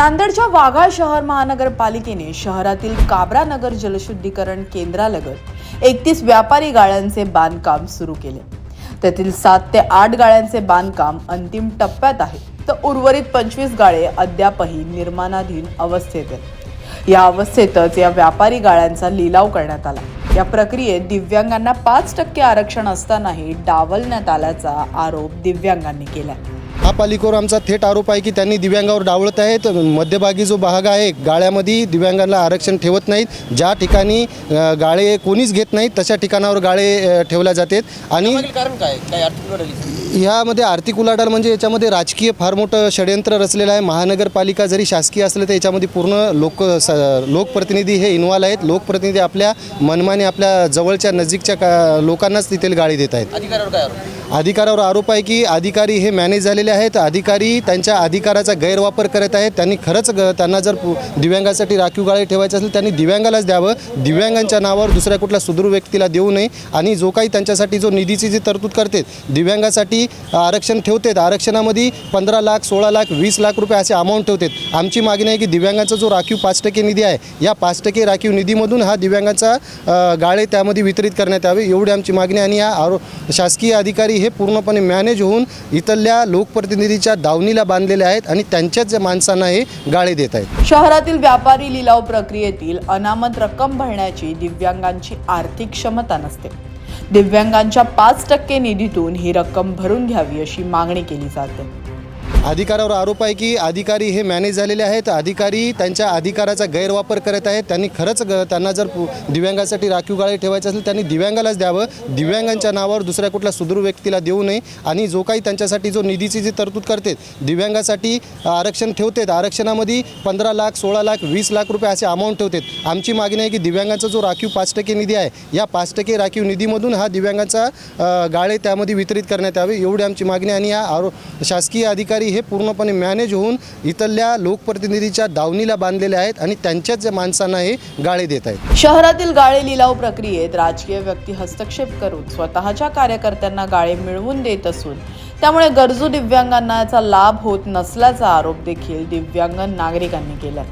नांदेडच्या वाघाळ शहर महानगरपालिकेने शहरातील काबरा नगर जलशुद्धीकरण केंद्रालगत एकतीस व्यापारी गाळ्यांचे बांधकाम सुरू केले. त्यातील सात ते आठ गाळ्यांचे बांधकाम अंतिम टप्प्यात आहे. तर उर्वरित पंचवीस गाळे अद्यापही निर्माणाधीन अवस्थेत आहेत. या अवस्थेतच या व्यापारी गाळ्यांचा लिलाव करण्यात आला. या प्रक्रियेत दिव्यांगांना पाच टक्के आरक्षण असतानाही डावलण्यात आल्याचा आरोप दिव्यांगांनी केला महापालिकेवर आमचा थेट आरोप आहे की त्यांनी दिव्यांगावर डावळत आहेत. मध्यभागी जो भाग आहे गाळ्यामध्ये दिव्यांगांना आरक्षण ठेवत नाहीत. ज्या ठिकाणी गाळे कोणीच घेत नाहीत तशा ठिकाणावर गाळे ठेवल्या जातात. आणि कारण काय? काय ह्यामध्ये आर्थिक उलाढाल म्हणजे याच्यामध्ये राजकीय फार मोठं षडयंत्र रचलेलं आहे. महानगरपालिका जरी शासकीय असलं तर याच्यामध्ये पूर्ण लोक स लोकप्रतिनिधी हे इन्व्हॉल्व आहेत. लोकप्रतिनिधी आपल्या मनमाने आपल्या जवळच्या नजीकच्या का लोकांनाच तिथे गाळी देत आहेत. अधिकारावर आरोप? आहे की अधिकारी हे मॅनेज झालेले आहेत. अधिकारी त्यांच्या अधिकाराचा गैरवापर करत आहेत. त्यांनी खरंच त्यांना जर दिव्यांगासाठी राखीव गाळे ठेवायचे असेल त्यांनी दिव्यांगालाच द्यावं. दिव्यांगांच्या नावावर दुसऱ्या कुठल्या सुदृढ व्यक्तीला देऊ नये. आणि जो काही त्यांच्यासाठी जो निधीची जी तरतूद करते दिव्यांगासाठी आरक्षण ठेवतात. आरक्षणामध्ये पंधरा लाख सोळा लाख वीस लाख रुपये असे अमाऊंट ठेवतात. आमची मागणी आहे की दिव्यांगांचा जो राखीव पाच टक्के निधी आहे या पाच टक्के राखीव निधीमधून हा दिव्यांगाचा गाळे त्यामध्ये वितरित करण्यात यावे एवढी आमची मागणी आणि या आरो शासकीय अधिकारी हे पूर्णपणे मॅनेज होऊन इथल्या लोकप्रतिनिधीच्या दावणीला बांधलेले आहेत आणि त्यांच्याच माणसांना हे गाळे देत आहेत. शहरातील व्यापारी लिलाव प्रक्रियेतील अनामत रक्कम भरण्याची दिव्यांगांची आर्थिक क्षमता नसते. दिव्यांगांच्या पाच टक्के निधीतून ही रक्कम भरून घ्यावी अशी मागणी केली जाते. अधिकारावर आरोप आहे की अधिकारी हे मॅनेज झालेले आहेत. अधिकारी त्यांच्या अधिकाराचा गैरवापर करत आहेत. त्यांनी खरंच ग- त्यांना जर पु- दिव्यांगासाठी राखीव गाळे ठेवायचे असेल त्यांनी दिव्यांगालाच द्यावं. दिव्यांगांच्या नावावर दुसऱ्या कुठल्या सुदृढ व्यक्तीला देऊ नये आणि जो काही त्यांच्यासाठी जो निधीची जी तरतूद करते दिव्यांगासाठी आरक्षण ठेवतात. आरक्षणामध्ये पंधरा लाख सोळा लाख वीस लाख रुपये असे अमाऊंट ठेवतात. आमची मागणी आहे की दिव्यांगांचा जो राखीव पाच टक्के निधी आहे या पाच टक्के राखीव निधीमधून हा दिव्यांगाचा गाळे त्यामध्ये वितरित करण्यात यावे एवढी आमची मागणी आणि या आरो शासकीय अधिकारी हे पूर्णपणे मॅनेज होऊन इथल्या लोकप्रतिनिधीच्या दावणीला बांधलेले आहेत आणि त्यांच्याच माणसांना हे गाळे देत आहेत. शहरातील गाळे लिलाव प्रक्रियेत राजकीय व्यक्ती हस्तक्षेप करून स्वतःच्या कार्यकर्त्यांना गाळे मिळवून देत असून त्यामुळे गरजू दिव्यांगांना याचा लाभ होत नसल्याचा आरोप देखील दिव्यांग नागरिकांनी केला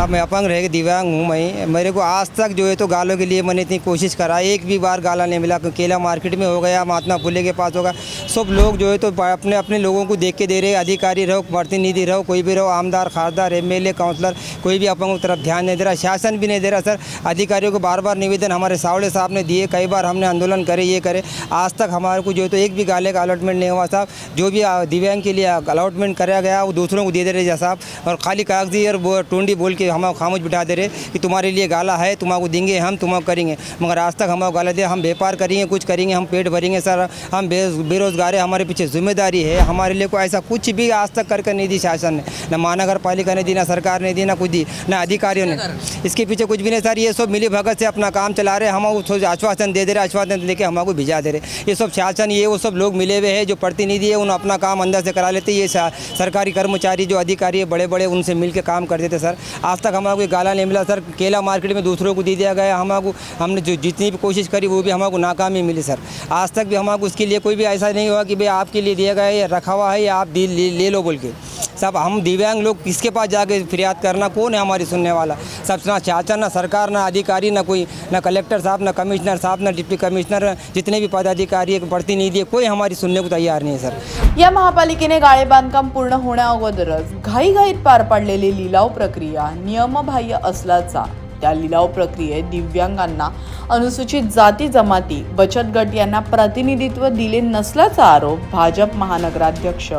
साहब मैं अपंग रह दिव्यांग हूँ मैं। मेरे को आज तक जो है तो गालों के लिए मैंने इतनी कोशिश करा। एक भी बार गाला नहीं मिला केला मार्केट में हो गया, महात्मा फुले के पास होगा सब लोग जो है तो अपने अपने लोगों को देख के दे रहे अधिकारी रहो, प्रतिनिधि रहो, कोई भी रहो, आमदार, खासदार एम एल काउंसलर, कोई भी अपंगों तरफ़ ध्यान नहीं दे रहा, शासन भी नहीं दे रहा। सर, अधिकारियों को बार बार निवेदन हमारे सावड़े साहब ने दिए, कई बार हमने आंदोलन करे, ये करे। आज तक हमारे को जो है तो एक भी गाले का अलॉटमेंट नहीं हुआ, साहब। जो भी दिव्यांग के लिए अलॉटमेंट कराया गया, वो दूसरों को दे दे रहे साहब और खाली कागज़ी और टोंडी बोल के हम खामोश बिठा दे रहे कि तुम्हारे लिए गाला है तुम्हारे देंगे, हम तुम्हारा करेंगे। मगर आज तक हमारे गाला दिया हम व्यापार करेंगे, कुछ करेंगे, हम पेट भरेंगे, सर, हम बेरोजगार है, हमारे पीछे ज़िम्मेदारी है, हमारे लिए कोई ऐसा कुछ भी आज तक कर कर नहीं दी शासन ने। न महानगर पालिका ने दी, ना सरकार ने दी, ना कुछ दी, ना अधिकारियों ने। इसके पीछे कुछ भी नहीं, सर ये सब मिली भगत से अपना काम चला रहे हम उसको आश्वासन दे दे रहे आश्वासन लेके हमको भिजा दे रहे ये सब शासन, ये वो सब लोग मिले हुए हैं जो प्रतिनिधि है उन अपना काम अंदर से करा लेते ये सरकारी कर्मचारी, जो अधिकारी है बड़े बड़े उनसे मिल के काम करते थे सर। आज तक हमारा कोई गाला नहीं मिला, सर, केला मार्केट में दूसरों को दे दिया गया, हमारे हमने जो जितनी भी कोशिश करी, वो भी हमारे नाकामी मिली, सर। आज तक भी हमारे उसके लिए कोई भी ऐसा नहीं हुआ कि भाई आपके लिए दिया गया है, या रखा हुआ है, या आप ले लो बोल के। सब हम दिव्यांग लोग किसके पास जाके फिरियाद करना? कौन है हमारी सुनने वाला? सब ना चाचा ना सरकार ना अधिकारी ना कोई ना कलेक्टर साहब ना कमिश्नर साहब ना डिप्टी कमिश्नर जितने भी पदाधिकारी है प्रतिनिधि है कोई हमारी सुनने को तैयार नहीं है सर। या महापालिकेने गाळे बांधकाम पूर्ण होण्या अगोदरच घाईघाईत पार पाडलेली लिलाव प्रक्रिया नियमबाह्य असल्याचा त्या लिलाव प्रक्रियेत दिव्यांगांना अनुसूचित जाती जमाती बचत गट यांना प्रतिनिधित्व दिले नसल्याचा आरोप भाजप महानगराध्यक्ष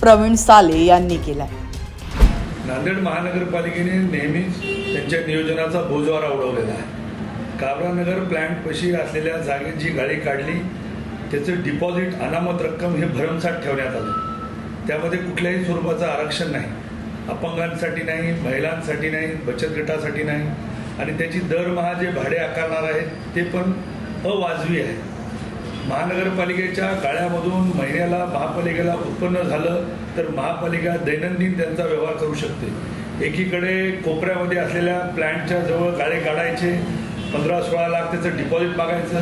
प्रवीण साले यांनी केलाय. नांदेड महानगरपालिकेने नेहमीच त्यांच्या नियोजनाचा बोजवारा उडवलेला आहे. काबरानगर प्लॅन्टपाशी असलेल्या जागेत जी गाडी काढली त्याचं डिपॉझिट अनामत रक्कम हे भरमसाठ ठेवण्यात आलं. त्यामध्ये कुठल्याही स्वरूपाचं आरक्षण नाही. अपंगांसाठी नाही महिलांसाठी नाही बचत गटासाठी नाही. आणि त्याची दरमहा जे भाडे आकारणार आहेत ते पण अवाजवी आहे. महानगरपालिकेच्या गाळ्यामधून महिन्याला महापालिकेला उत्पन्न झालं तर महापालिका दैनंदिन त्यांचा व्यवहार करू शकते. एकीकडे कोपऱ्यामध्ये असलेल्या प्लॅन्टच्या जवळ गाळे काढायचे पंधरा सोळा लाख त्याचं डिपॉझिट मागायचं.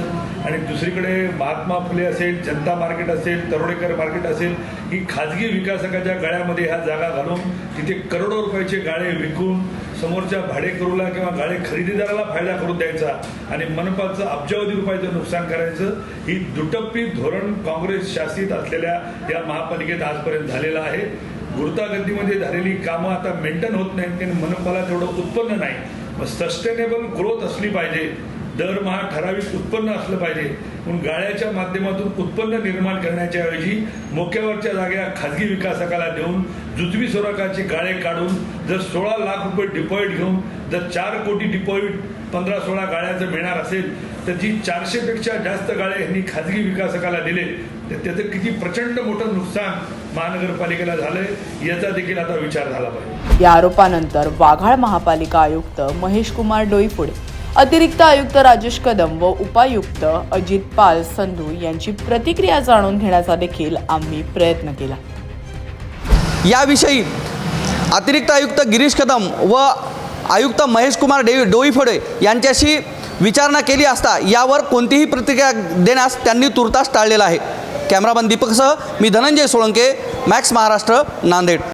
आणि दुसरीकडे महात्मा फुले असेल जनता मार्केट असेल तरोडेकर मार्केट असेल ही खाजगी विकासकाच्या गळ्यामध्ये ह्या जागा घालून तिथे करोडो रुपयाचे गाळे विकून समोरच्या भाडेकरूला किंवा गाळे खरेदीदाराला फायदा करून द्यायचा आणि मनपाचं अब्जावधी रुपयाचं नुकसान करायचं ही दुटप्पी धोरण काँग्रेस शासित असलेल्या या महापालिकेत आजपर्यंत झालेलं आहे. गुरुतागतीमध्ये झालेली कामं आता मेंटेन होत नाहीत कारण मनपाला तेवढं उत्पन्न नाही. मग सस्टेनेबल ग्रोथ असली पाहिजे. दरमहा ठराविक उत्पन्न असलं पाहिजे. म्हणून गाळ्याच्या माध्यमातून उत्पन्न निर्माण करण्याच्या ऐवजी मोक्यावरच्या जागा खाजगी विकासकाला देऊन जुजवी स्वराकाचे गाळे काढून जर सोळा लाख रुपये डिपॉझिट घेऊन जर चार कोटी डिपॉझिट पंधरा सोळा गाळ्याचं मिळणार असेल तर जी चारशे पेक्षा जास्त गाळे यांनी खाजगी विकासकाला दिले. तर त्याचं किती प्रचंड मोठं नुकसान महानगरपालिकेला झालंय याचा देखील आता विचार झाला पाहिजे. या आरोपानंतर वाघाळ महापालिका आयुक्त महेश कुमार डोईफोडे अतिरिक्त आयुक्त राजेश कदम व उपायुक्त अजित पाल संधू यांची प्रतिक्रिया जाणून घेण्याचा देखील आम्ही प्रयत्न केला. याविषयी अतिरिक्त आयुक्त गिरीश कदम व आयुक्त महेश कुमार डे डोईफोडे यांच्याशी विचारणा केली असता यावर कोणतीही प्रतिक्रिया देण्यास त्यांनी तुर्तास टाळलेला आहे. कॅमेरामन दीपकसह मी धनंजय सोळंके मॅक्स महाराष्ट्र नांदेड.